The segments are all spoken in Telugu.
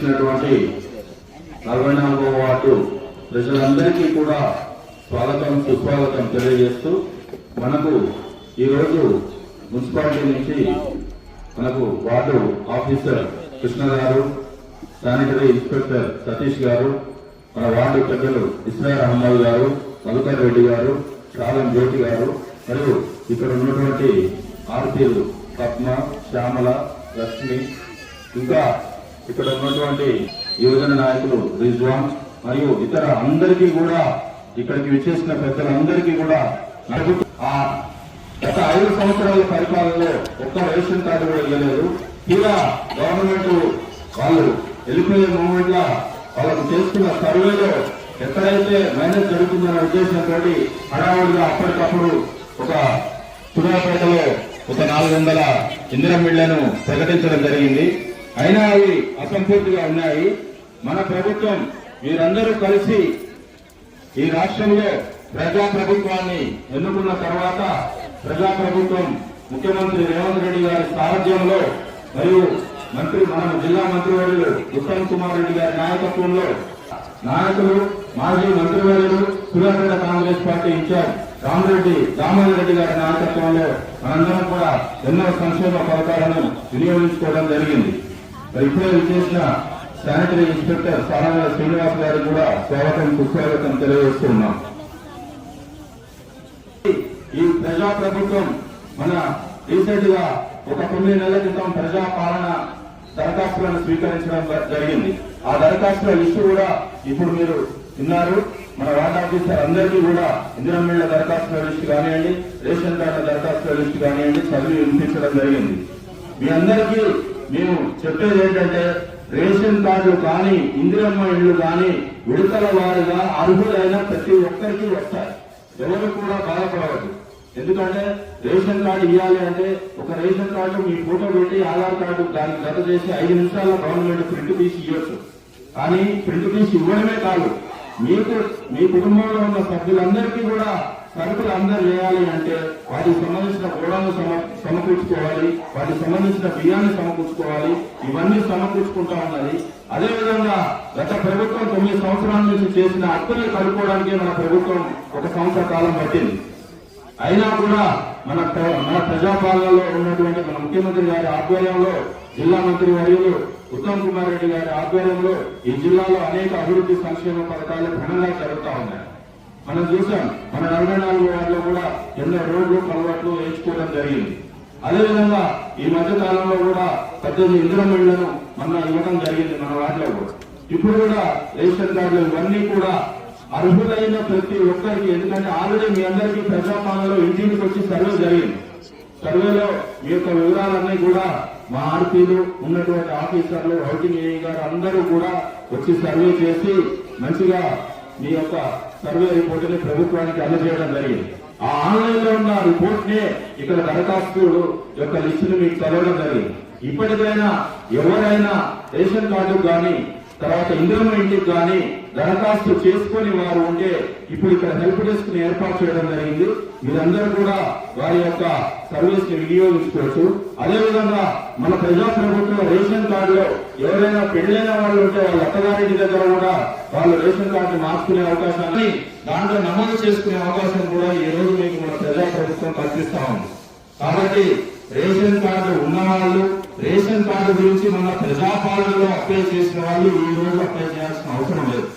విచ్చేసినటువంటి నలభై నాలుగో వార్డు ప్రజలందరికీ కూడా స్వాగతం సుస్వాగతం తెలియజేస్తూ మనకు ఈరోజు మున్సిపాలిటీ నుంచి మనకు వార్డు ఆఫీసర్ కృష్ణ గారు శానిటరీ ఇన్స్పెక్టర్ సతీష్ గారు మన వార్డు పెద్దలు ఇస్రాయల్ అహ్మద్ గారు మధుకర్ రెడ్డి గారు శాలం జ్యోతి గారు మరియు ఇక్కడ ఉన్నటువంటి ఆర్పీలు పద్మ శ్యామల లక్ష్మి ఇంకా ఇక్కడ ఉన్నటువంటి యువజన నాయకులు రిజ్వాన్ మరియు ఇతర అందరికీ కూడా ఇక్కడికి విచ్చేసిన పెద్దలందరికీ కూడా ఆ గత ఐదు సంవత్సరాల పరిపాలనలో ఒక్క రేషన్ కార్డు కూడా ఇవ్వలేదు ఇలా గవర్నమెంట్ వాళ్ళు వెళ్ళిపోయే మూమెంట్ లా వాళ్ళకు చేస్తున్న సర్వేలో ఎక్కడైతే మైనస్ జరుగుతుందనే ఉద్దేశంతో హడావుడిగా అప్పటికప్పుడు ఒక సుధాపేటలో ఒక నాలుగు వందల ఇందిరం మిళ్ళను ప్రకటించడం జరిగింది. అయినా అవి అసంపూర్తిగా ఉన్నాయి. మన ప్రభుత్వం వీరందరూ కలిసి ఈ రాష్ట్రంలో ప్రజా ప్రభుత్వాన్ని ఎన్నుకున్న తర్వాత ప్రజా ప్రభుత్వం ముఖ్యమంత్రి రేవంత్ రెడ్డి గారి సారథ్యంలో మరియు మంత్రి మన జిల్లా మంత్రివర్యులు ఉత్తమ్ కుమార్ రెడ్డి గారి నాయకత్వంలో నాయకులు మాజీ మంత్రివర్యులు Suryapet Congress party in-charge Ramareddy Damodar Reddy గారి నాయకత్వంలో మనందరం కూడా ఎన్నో సంక్షేమ పథకాలను వినియోగించుకోవడం జరిగింది. మరి ఇప్పుడే విచ్చేసిన శానిటరీ ఇన్స్పెక్టర్ సారాంగ శ్రీనివాస్ గారికి కూడా స్వాగతం సుస్వాగతం తెలియజేస్తున్నాం. ఈ ప్రజా ప్రభుత్వం మన రీసెంట్గా ఒక తొమ్మిది నెలల క్రితం ప్రజా పాలన దరఖాస్తులను స్వీకరించడం జరిగింది. ఆ దరఖాస్తుల లిస్టు కూడా ఇప్పుడు మీరు విన్నారు. మన వార్డ్ ఆఫీసర్ అందరికీ కూడా ఇందిరమ్మల దరఖాస్తుల లిస్టు కానివ్వండి రేషన్ కార్డుల దరఖాస్తుల లిస్టు కానివ్వండి చదివి వినిపించడం జరిగింది. మీ అందరికీ మేము చెప్పేది ఏంటంటే రేషన్ కార్డు కానీ ఇందిరమ్మ ఇల్లు కానీ విడతల వారిగా అర్హులైన ప్రతి ఒక్కరికి వస్తాయి. ఎవరు కూడా బాధపడవద్దు. ఎందుకంటే రేషన్ కార్డు ఇవ్వాలి అంటే ఒక రేషన్ కార్డు మీ ఫోటో పెట్టి ఆధార్ కార్డు దానికి జత చేసి ఐదు నిమిషాల్లో గవర్నమెంట్ ప్రింట్ తీసి ఇవ్వచ్చు. కానీ ప్రింట్ తీసి ఇవ్వడమే కాదు మీకు మీ కుటుంబంలో ఉన్న సభ్యులందరికీ కూడా సరుకులు అందరు చేయాలి అంటే వాటికి సంబంధించిన గోడలు సమ సమకూర్చుకోవాలి వాటికి సంబంధించిన బియ్యాన్ని సమకూర్చుకోవాలి ఇవన్నీ సమకూర్చుకుంటా ఉన్నది. అదేవిధంగా గత ప్రభుత్వం తొమ్మిది సంవత్సరాల నుంచి చేసిన అప్పుల్ని కలుపుకోవడానికే మన ప్రభుత్వం ఒక సంవత్సర కాలం పట్టింది. అయినా కూడా మన ప్ర- మన ప్రజాపాలనలో ఉన్నటువంటి మన ముఖ్యమంత్రి గారి ఆధ్వర్యంలో జిల్లా మంత్రి వర్యులు ఉత్తమ్ కుమార్ రెడ్డి గారి ఆధ్వర్యంలో ఈ జిల్లాలో అనేక అభివృద్ధి సంక్షేమ పథకాలు ఘనంగా జరుగుతూ ఉన్నాయి. మనం చూసాం మన నలభై నాలుగు వార్డులో కూడా ఎన్నో రోడ్లు కలవాట్లు వేయించుకోవడం జరిగింది. అదేవిధంగా ఈ మధ్య కాలంలో కూడా పద్దెనిమిది ఇంద్రమిళ్ళను మన ఇవ్వడం జరిగింది మన వాటిలో కూడా. ఇప్పుడు కూడా రేషన్ కార్డులు ఇవన్నీ కూడా అర్హులైన ప్రతి ఒక్కరికి ఎందుకంటే ఆల్రెడీ మీ అందరికీ ప్రజాపాలనలో ఇంటికి వచ్చి సర్వే జరిగింది. సర్వేలో మీ యొక్క వివరాలన్నీ కూడా మా ఆర్పీలు ఉన్నటువంటి ఆఫీసర్లు హౌసింగ్ ఏఈ గారు అందరూ కూడా వచ్చి సర్వే చేసి మంచిగా మీ యొక్క సర్వే రిపోర్ట్ని ప్రభుత్వానికి అందజేయడం జరిగింది. ఆ ఆన్లైన్లో ఉన్న రిపోర్ట్ నే ఇక్కడ దరఖాస్తులు యొక్క లిస్టును మీకు చదవడం జరిగింది. ఇప్పటికైనా ఎవరైనా రేషన్ కార్డు కానీ తర్వాత ఇంద్రమ్మ ఇంటికి కానీ దరఖాస్తు చేసుకుని వారు ఉంటే ఇప్పుడు ఇక్కడ హెల్ప్ డెస్క్ని ఏర్పాటు చేయడం జరిగింది. మీరందరూ కూడా వారి యొక్క సర్వీస్ని వినియోగించుకోవచ్చు. అదేవిధంగా మన ప్రజాప్రభుత్వం రేషన్ కార్డులో ఎవరైనా పెళ్ళైన వాళ్ళు ఉంటే వాళ్ళ అత్తగారింటి దగ్గర కూడా వాళ్ళు రేషన్ కార్డు మార్చుకునే అవకాశాన్ని దాంట్లో నమోదు చేసుకునే అవకాశం కూడా ఈ రోజు మీకు మన ప్రజా ప్రభుత్వం కల్పిస్తా ఉంది. కాబట్టి రేషన్ కార్డు ఉన్నవాళ్ళు రేషన్ కార్డు గురించి మన ప్రజాపాలనలో అప్లై చేసిన వాళ్ళు ఈ రోజు అప్లై చేయాల్సిన అవసరం లేదు.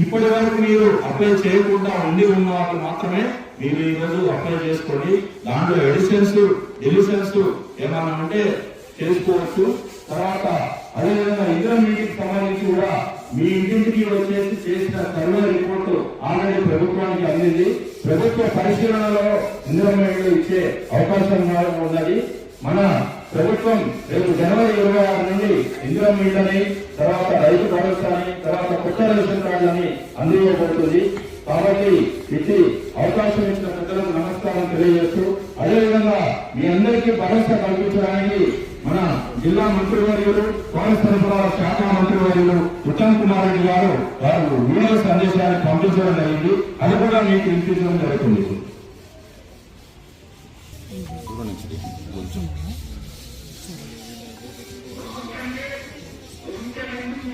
ఇప్పటి వరకు మీరు అప్లై చేయకుండా ఉండి ఉన్న వాళ్ళు మాత్రమే మీరు ఈ రోజు అప్లై చేసుకోండి దాంట్లో ఎడిషన్స్ ఎలిషన్స్ ఏమైనా ఉంటే చేసుకోవచ్చు. తర్వాత అదేవిధంగా ఇందిరా మీటింగ్ సంబంధించి కూడా మీ ఇంటింటికి వచ్చేసి చేసిన సర్వే రిపోర్ట్ ఆల్రెడీ ప్రభుత్వానికి అందింది. ప్రభుత్వ పరిశీలనలో ఇందిరా ఇచ్చే అవకాశం ఉన్నది. మన ప్రభుత్వం రేపు జనవరి ఇరవై ఆరు నుండి ఇందిరా మీటని తర్వాత రైతు భరోసాని తర్వాత కొత్త రేషన్ కార్డులని అందివ్వబడుతుంది కాబట్టి ఇది అవకాశం ఇచ్చిన పెద్దలకు నమస్కారం తెలియజేస్తూ అదేవిధంగా మీ అందరికీ భరోసా కల్పించడానికి మన జిల్లా మంత్రివర్యులు పౌర సరఫరాల శాఖ మంత్రివర్యులు ఉత్తమ్ కుమార్ రెడ్డి గారు వారు వీడియో సందేశాన్ని పంపించడం జరిగింది. అది కూడా మీకు వినిపించడం జరుగుతుంది.